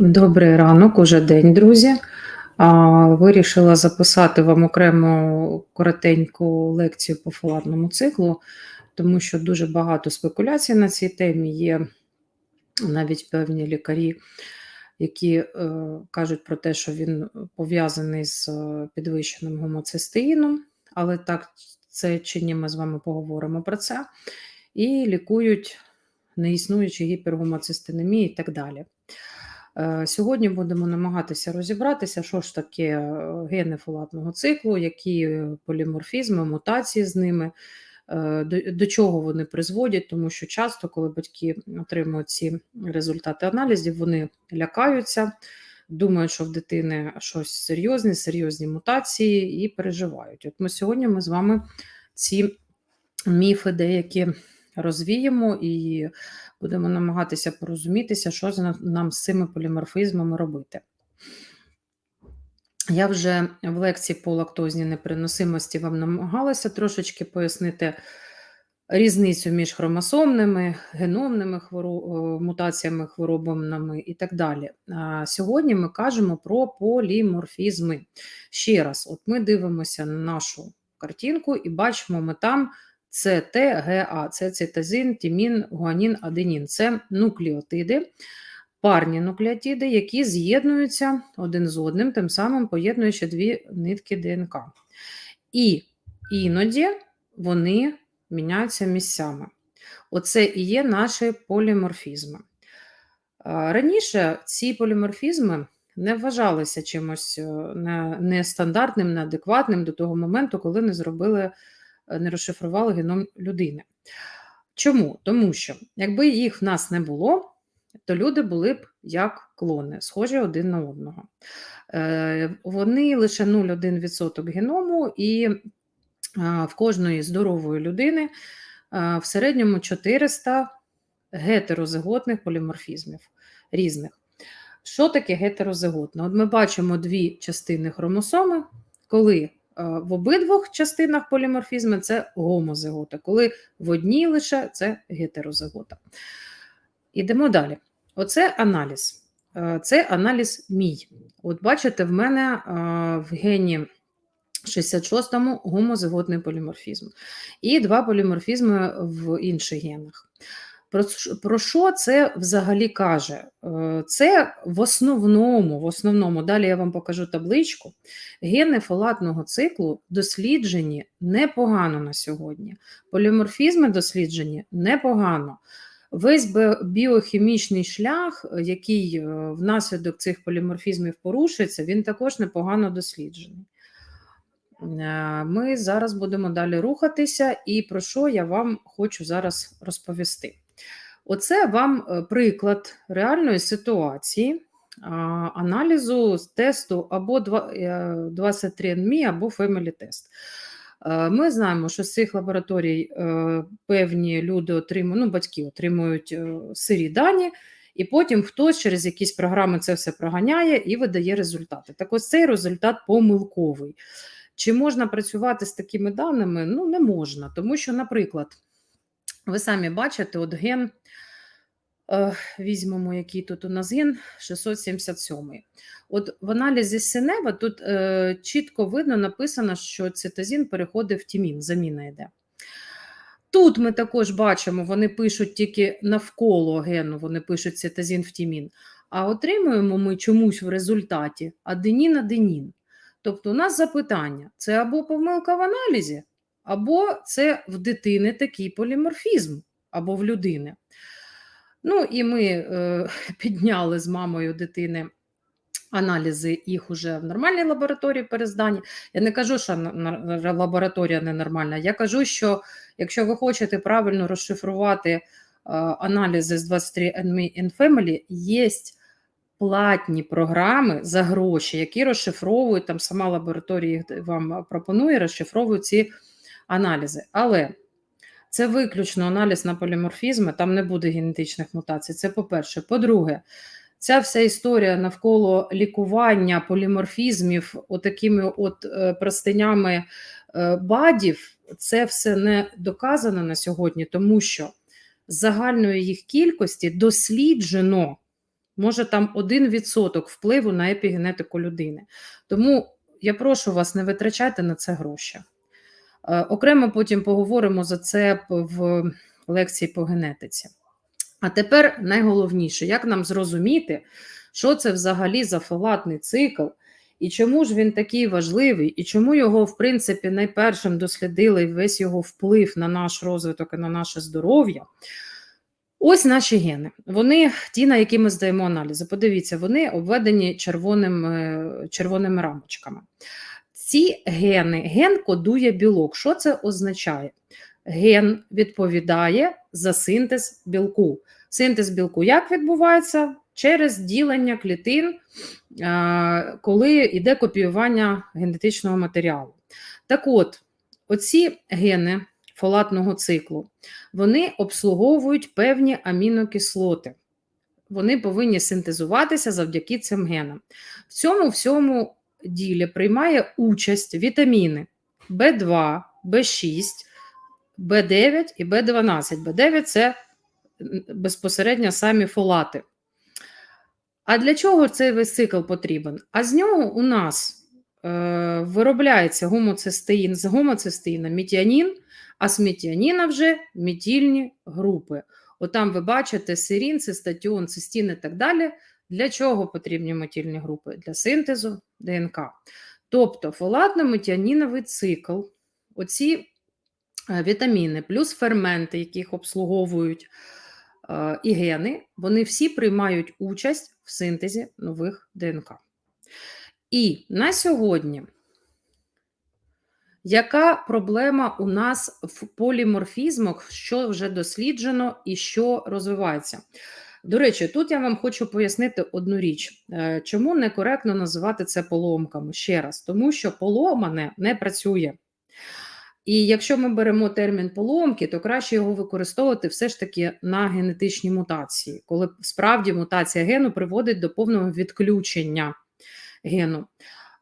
Добрий ранок, уже день, друзі. Вирішила записати вам окремо коротеньку лекцію по фолатному циклу, тому що дуже багато спекуляцій на цій темі. Є навіть певні лікарі, які е, кажуть про те, що він пов'язаний з е, підвищеним гомоцистеїном, але так це чи ні, ми з вами поговоримо про це. І лікують неіснуючі гіпергомоцистинемії і так далі. Е, Сьогодні будемо намагатися розібратися, що ж таке е, гени фолатного циклу, які поліморфізми, мутації з ними, е, до чого вони призводять, тому що часто, коли батьки отримують ці результати аналізів, вони лякаються, думають, що в дитини щось серйозне, серйозні мутації і переживають. От ми сьогодні ми з вами ці міфи деякі розвіємо і будемо намагатися порозумітися, що нам з цими поліморфізмами робити. Я вже в лекції по лактозній непереносимості вам намагалася трошечки пояснити різницю між хромосомними, геномними хворо- е, мутаціями, хворобами і так далі. А сьогодні ми кажемо про поліморфізми. Ще раз, от ми дивимося на нашу картинку і бачимо, ми там це ТГА, це цитозин, тимін, гуанін, аденін. Це нуклеотиди, парні нуклеотиди, які з'єднуються один з одним, тим самим поєднуючи дві нитки ДНК. І іноді вони міняються місцями. Оце і є наші поліморфізми. Раніше ці поліморфізми не вважалися чимось е, нестандартним, неадекватним до того моменту, коли не зробили не розшифрували геном людини. Чому? Тому що якби їх в нас не було, то люди були б як клони, схожі один на одного. Е, Вони лише 0,1% геному, і в кожної здорової людини в середньому 400 гетерозиготних поліморфізмів різних. Що таке гетерозиготне? От ми бачимо дві частини хромосоми, коли е, в обидвох частинах поліморфізму це гомозигота, коли в одній лише це гетерозигота. Ідемо далі. Оце аналіз. Е, Це аналіз мій. От бачите, в мене е, в гені 66-му гомозиготний поліморфізм. І два поліморфізми в інших генах. Про, що це взагалі каже? Е, Це в основному, в основному, далі я вам покажу табличку. Гени фолатного циклу досліджені непогано на сьогодні. Поліморфізми досліджені непогано. Весь біохімічний шлях, який е, внаслідок цих поліморфізмів порушується, він також непогано досліджений. Е, Ми зараз будемо далі рухатися, і про що я вам хочу зараз розповісти. Оце вам е, приклад реальної ситуації аналізу з тесту або е, 23andMe, або Family Test. Е, Ми знаємо, що з цих лабораторій е, певні люди отримують, ну, батьки отримують е, сирі дані, і потім хтось через якісь програми це все проганяє і видає результати. Так ось цей результат помилковий. Чи можна працювати з такими даними? Ну, не можна, тому що, наприклад, ви самі бачите, от ген, е, візьмемо, який тут у нас ген 677. От в аналізі Синева тут е, чітко видно написано, що цитозін переходить в тімін, заміна йде. Тут ми також бачимо, вони пишуть тільки навколо гену, вони пишуть цитозін в тімін, а отримуємо ми чомусь в результаті аденін-аденін. Тобто у нас запитання: це або помилка в аналізі, або це в дитини такий поліморфізм, або в людини. Ну і ми е, підняли з мамою дитини аналізи їх уже в нормальній лабораторії перездані. Я не кажу, що лабораторія ненормальна. Я кажу, що якщо ви хочете правильно розшифрувати е, аналізи з 23andMe and Family, є платні програми за гроші, які розшифровують, там сама лабораторія їх вам пропонує, розшифровують ці аналізи. Але це виключно аналіз на поліморфізми, там не буде генетичних мутацій. Це по-перше. По-друге, ця вся історія навколо лікування поліморфізмів, отакими от е, простинями е, бадів, це все не доказано на сьогодні, тому що з загальної їх кількості досліджено Може, там 1% впливу на епігенетику людини. Тому я прошу вас, не витрачайте на це гроші. Е, Окремо потім поговоримо за це в лекції по генетиці. А тепер найголовніше, як нам зрозуміти, що це взагалі за фолатний цикл, і чому ж він такий важливий, і чому його, в принципі, найпершим дослідили весь його вплив на наш розвиток і на наше здоров'я. Ось наші гени. Вони ті, на які ми здаємо аналізи. Подивіться, вони обведені червоним, е, червоними рамочками. Ці гени, ген кодує білок. Що це означає? Ген відповідає за синтез білку. Синтез білку як відбувається? Через ділення клітин, коли йде копіювання генетичного матеріалу. Так от, оці гени фолатного циклу, вони обслуговують певні амінокислоти. Вони повинні синтезуватися завдяки цим генам. В цьому всьому ділі приймає участь вітаміни В2, В6, В9 і В12. В9 це безпосередньо самі фолати. А для чого цей весь цикл потрібен? А з нього у нас е, виробляється гомоцистеїн, з гомоцистеїна мітіанін, а з мітіаніна вже метільні групи. Отам ви бачите серін, цистатіон, цистін і так далі. Для чого потрібні метильні групи? Для синтезу ДНК. Тобто фолатно-метіаніновий цикл, оці е, вітаміни, плюс ферменти, яких обслуговують е, і гени, вони всі приймають участь в синтезі нових ДНК. І на сьогодні, яка проблема у нас в поліморфізмах, що вже досліджено і що розвивається? До речі, тут я вам хочу пояснити одну річ, Е, чому некоректно називати це поломками ще раз, тому що поломане не працює. І якщо ми беремо термін поломки, то краще його використовувати все ж таки на генетичні мутації, коли справді мутація гену приводить до повного відключення гену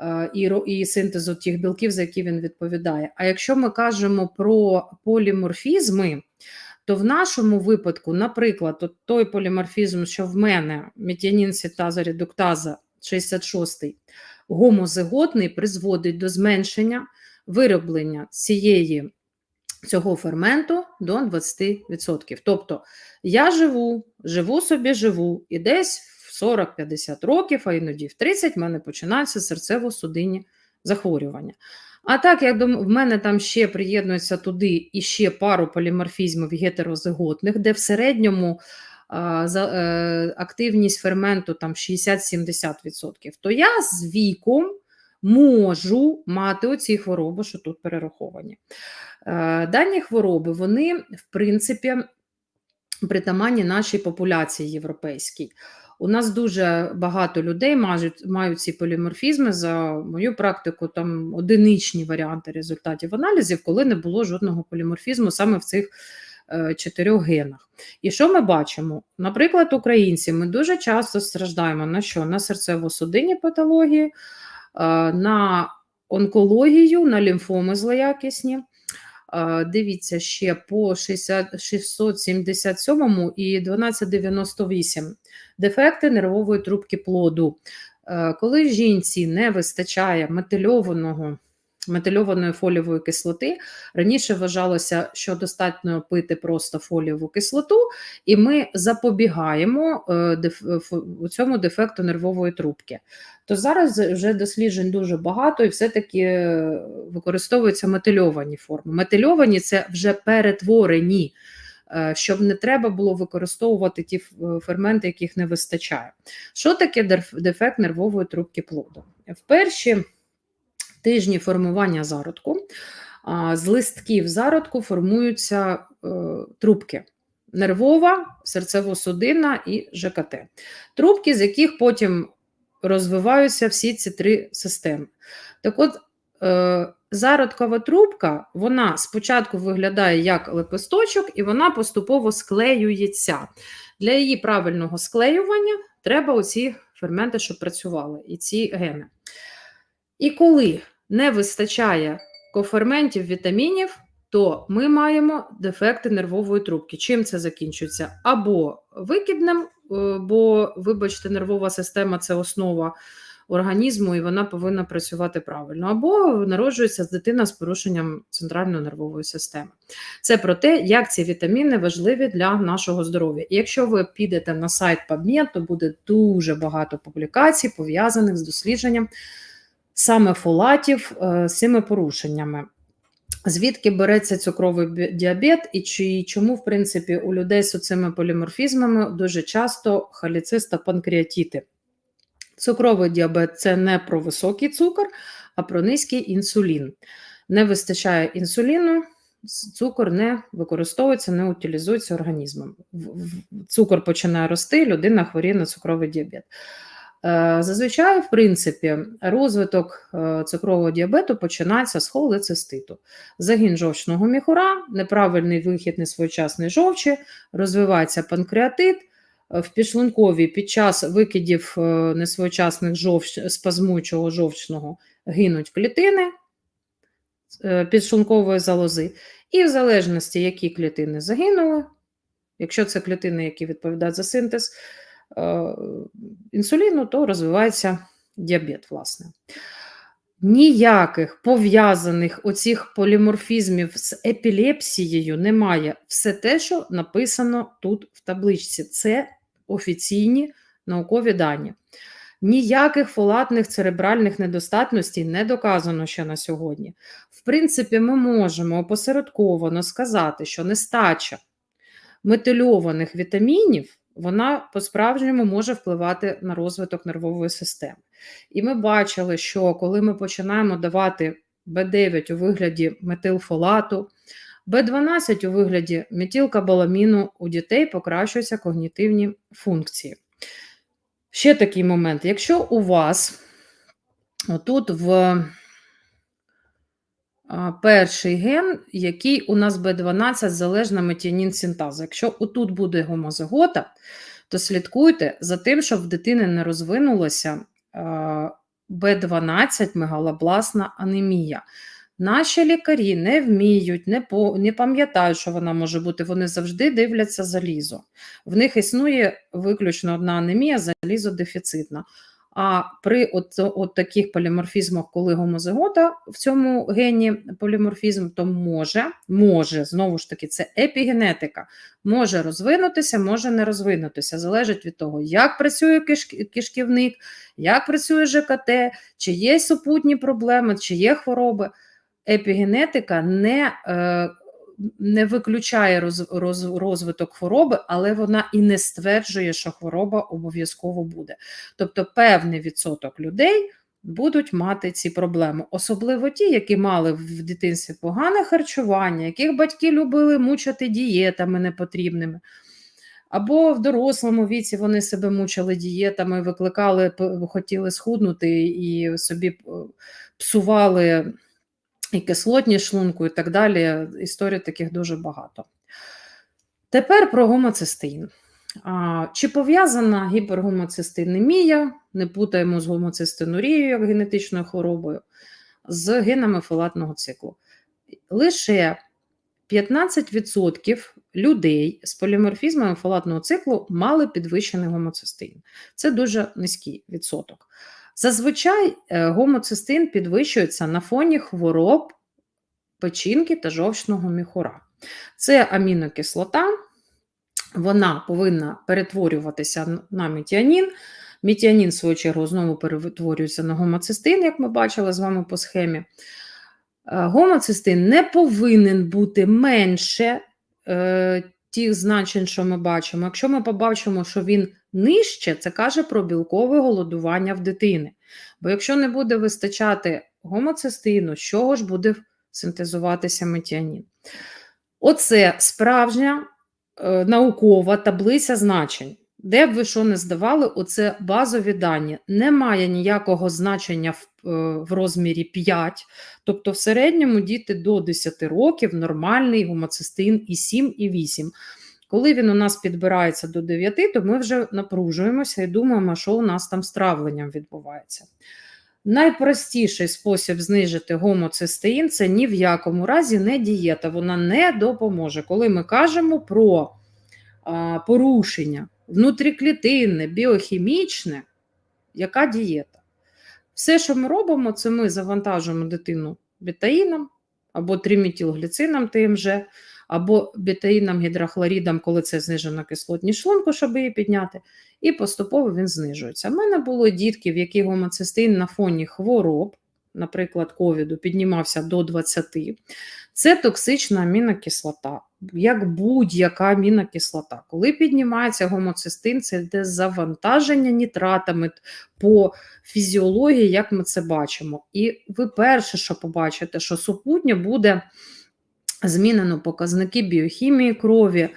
е, і, і синтезу тих білків, за які він відповідає. А якщо ми кажемо про поліморфізми, то в нашому випадку, наприклад, от той поліморфізм, що в мене метіанін сітаза редуктаза 66 гомозиготний, призводить до зменшення вироблення цієї цього ферменту до 20%. Тобто я живу, живу собі, живу, і десь в 40-50 років, а іноді в 30 в мене починаються серцево-судинні захворювання. А так, як дом- в мене там ще приєднується туди і ще пару поліморфізмів гетерозиготних, де в середньому а, за, е, активність ферменту там 60-70%, то я з віком можу мати оці хвороби, що тут перераховані. Е, Дані хвороби, вони, в принципі, притаманні нашій популяції європейській. У нас дуже багато людей мають, мають ці поліморфізми. За мою практику, там одиничні варіанти результатів аналізів, коли не було жодного поліморфізму саме в цих е, чотирьох генах. І що ми бачимо? Наприклад, українці ми дуже часто страждаємо на що? На серцево-судинні патології, е, на онкологію, на лімфоми злоякісні. Е, Дивіться ще по 60, 677 і 1298 дефекти нервової трубки плоду. Е, Коли жінці не вистачає метильованого, метильованої фолієвої кислоти, раніше вважалося, що достатньо пити просто фолієву кислоту, і ми запобігаємо е, цьому дефекту нервової трубки. То зараз вже досліджень дуже багато, і все-таки е, використовуються метильовані форми. Метильовані це вже перетворені е, щоб не треба було використовувати ті е, ферменти, яких не вистачає. Що таке дефект нервової трубки плоду? В перші тижні формування зародку з листків зародку формуються е, трубки. Нервова, серцево-судинна і ЖКТ. Трубки, з яких потім розвиваються всі ці три системи. Так от, е, зародкова трубка, вона спочатку виглядає як лепесточок, і вона поступово склеюється. Для її правильного склеювання треба оці ферменти, щоб працювали, і ці гени. І коли не вистачає коферментів, вітамінів, то ми маємо дефекти нервової трубки. Чим це закінчується? Або викидним е, бо, вибачте, нервова система це основа організму, і вона повинна працювати правильно. Або народжується дитина з порушенням центральної нервової системи. Це про те, як ці вітаміни важливі для нашого здоров'я. І якщо ви підете на сайт PubMed, то буде дуже багато публікацій, пов'язаних з дослідженням саме фолатів е, з цими порушеннями. Звідки береться цукровий діабет і чи чому, в принципі, у людей з цими поліморфізмами дуже часто холецист та панкреатіти? Цукровий діабет це не про високий цукор, а про низький інсулін. Не вистачає інсуліну, цукор не використовується, не утилізується організмом. Цукор починає рости, людина хворіє на цукровий діабет. Е, Зазвичай, в принципі, розвиток е, цукрового діабету починається з холециститу. Загін жовчного міхура, неправильний вихід несвоєчасної жовчі, розвивається панкреатит. В підшлунковій під час викидів е, несвоєчасних жовч, спазмуючого жовчного гинуть клітини підшлункової залози. І в залежності, які клітини загинули, якщо це клітини, які відповідають за синтез інсуліну, то розвивається діабет, власне. Ніяких пов'язаних оцих поліморфізмів з епілепсією немає. Все те, що написано тут в табличці, це офіційні наукові дані. Ніяких фолатних церебральних недостатностей не доказано ще на сьогодні. В принципі, ми можемо опосередковано сказати, що нестача метильованих вітамінів вона по-справжньому може впливати на розвиток нервової системи. І ми бачили, що коли ми починаємо давати Б9 у вигляді метилфолату, Б12 у вигляді метилкобаламіну, у дітей покращуються когнітивні функції. Ще такий момент. Якщо у вас отут в перший ген, який у нас Б12 залежна метіанін синтаза. Якщо отут буде гомозигота, то слідкуйте за тим, щоб в дитини не розвинулося Б12 мегалобласна анемія. Наші лікарі не вміють, не, по, не пам'ятають, що вона може бути. Вони завжди дивляться залізо. В них існує виключно одна анемія залізодефіцитна. А при от, от таких поліморфізмах, коли гомозигота в цьому гені поліморфізм, то може, може, знову ж таки, це епігенетика, може розвинутися, може не розвинутися. Залежить від того, як працює киш- кишківник, як працює ЖКТ, чи є супутні проблеми, чи є хвороби. Епігенетика не, е, не виключає роз, роз, розвиток хвороби, але вона і не стверджує, що хвороба обов'язково буде. Тобто певний відсоток людей будуть мати ці проблеми, особливо ті, які мали в дитинстві погане харчування, яких батьки любили мучити дієтами непотрібними. Або в дорослому віці вони себе мучили дієтами, викликали, хотіли схуднути і собі е, псували і кислотність шлунку, і так далі. Історій таких дуже багато. Тепер про гомоцистеїн. Чи пов'язана гіпергомоцистинемія, не путаємо з гомоцистинурією як генетичною хворобою, з генами фолатного циклу? Лише 15% людей з поліморфізмами фолатного циклу мали підвищений гомоцистеїн. Це дуже низький відсоток. Зазвичай е, гомоцистеїн підвищується на фоні хвороб печінки та жовчного міхура. Це амінокислота, вона повинна перетворюватися на метіанін. Метіанін, в свою чергу, знову перетворюється на гомоцистин, як ми бачили з вами по схемі. Е, Гомоцистин не повинен бути менше е, тих значень, що ми бачимо. Якщо ми побачимо, що він нижче, це каже про білкове голодування в дитини. Бо якщо не буде вистачати гомоцистину, з чого ж буде синтезуватися метіанін? Оце справжня е, наукова таблиця значень. Де б ви що не здавали, оце базові дані. Немає ніякого значення в, е, в розмірі 5. Тобто, в середньому діти до 10 років нормальний гомоцистин і 7, і 8. Коли він у нас підбирається до 9, то ми вже напружуємося і думаємо, що у нас там з травленням відбувається. Найпростіший спосіб знижити гомоцистеїн це ні в якому разі не дієта. Вона не допоможе. Коли ми кажемо про а, порушення внутріклітинне, біохімічне, яка дієта. Все, що ми робимо, це ми завантажуємо дитину бетаїном або триметилгліцином ТМЖ, або бетаїном гідрохлорідом, коли це знижена кислотність шлунку, щоб її підняти, і поступово він знижується. У мене були дітки, в яких гомоцистеїн на фоні хвороб, наприклад, ковіду, піднімався до 20. Це токсична амінокислота, як будь-яка амінокислота. Коли піднімається гомоцистин, це йде завантаження нітратами по фізіології, як ми це бачимо. І ви перше, що побачите, що супутньо буде змінено показники біохімії крові,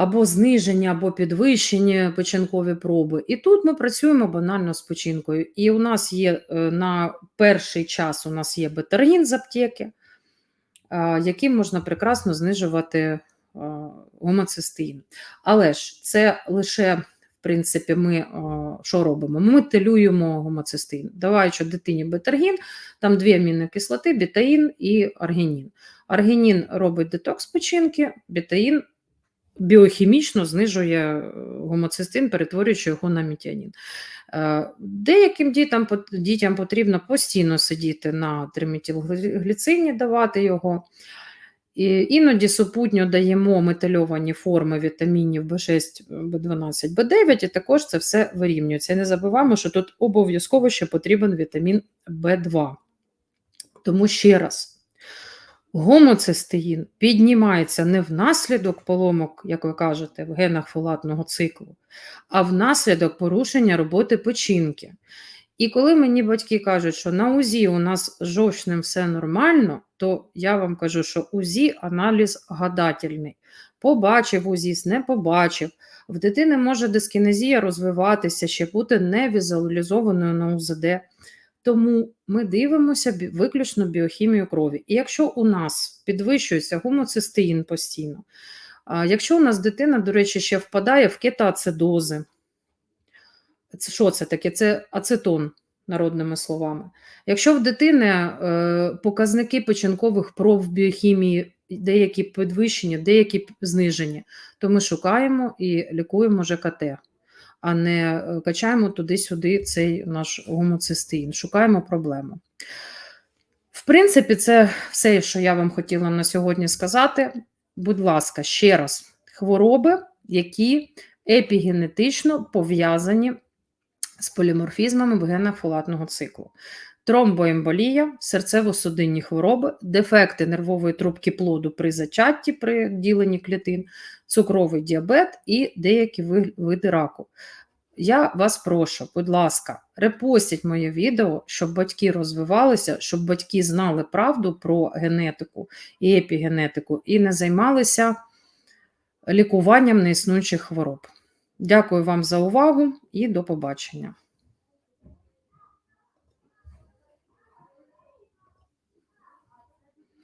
або знижені, або підвищені печінкові проби. І тут ми працюємо банально з печінкою. І у нас є е, на перший час у нас є бетаргін з аптеки, е, яким можна прекрасно знижувати е, гомоцистеїн. Але ж це лише, в принципі, ми що робимо? Ми телюємо гомоцистеїн, даваючи дитині бетаргін, там дві амінокислоти, бетаїн і аргінін. Аргінін робить детокс печінки, бетаїн біохімічно знижує е, гомоцистин, перетворюючи його на мітіанін. Е, Деяким дітям, дітям потрібно постійно сидіти на триметилгліцині, давати його. І іноді супутньо даємо метильовані форми вітамінів В6, В12, В9, і також це все вирівнюється. Не забуваємо, що тут обов'язково ще потрібен вітамін В2. Тому ще раз, гомоцистеїн піднімається не внаслідок поломок, як ви кажете, в генах фолатного циклу, а внаслідок порушення роботи печінки. І коли мені батьки кажуть, що на УЗІ у нас жовчним все нормально, то я вам кажу, що УЗІ аналіз гадательний. Побачив УЗІС, не побачив. В дитини може дискінезія розвиватися, ще бути не візуалізованою на УЗД. Тому ми дивимося виключно біохімію крові. І якщо у нас підвищується гомоцистеїн постійно, якщо у нас дитина, до речі, ще впадає в кетоацидози, це що це таке? Це ацетон, народними словами. Якщо в дитини е, показники печінкових проб біохімії деякі підвищені, деякі знижені, то ми шукаємо і лікуємо ЖКТ, а не е, качаємо туди-сюди цей наш гомоцистеїн, шукаємо проблему. В принципі, це все, що я вам хотіла на сьогодні сказати. Будь ласка, ще раз, хвороби, які епігенетично пов'язані з поліморфізмами в генах фолатного циклу. Тромбоемболія, серцево-судинні хвороби, дефекти нервової трубки плоду при зачатті, при діленні клітин, цукровий діабет і деякі види раку. Я вас прошу, будь ласка, репостіть моє відео, щоб батьки розвивалися, щоб батьки знали правду про генетику і епігенетику і не займалися лікуванням неіснуючих хвороб. Дякую вам за увагу і до побачення.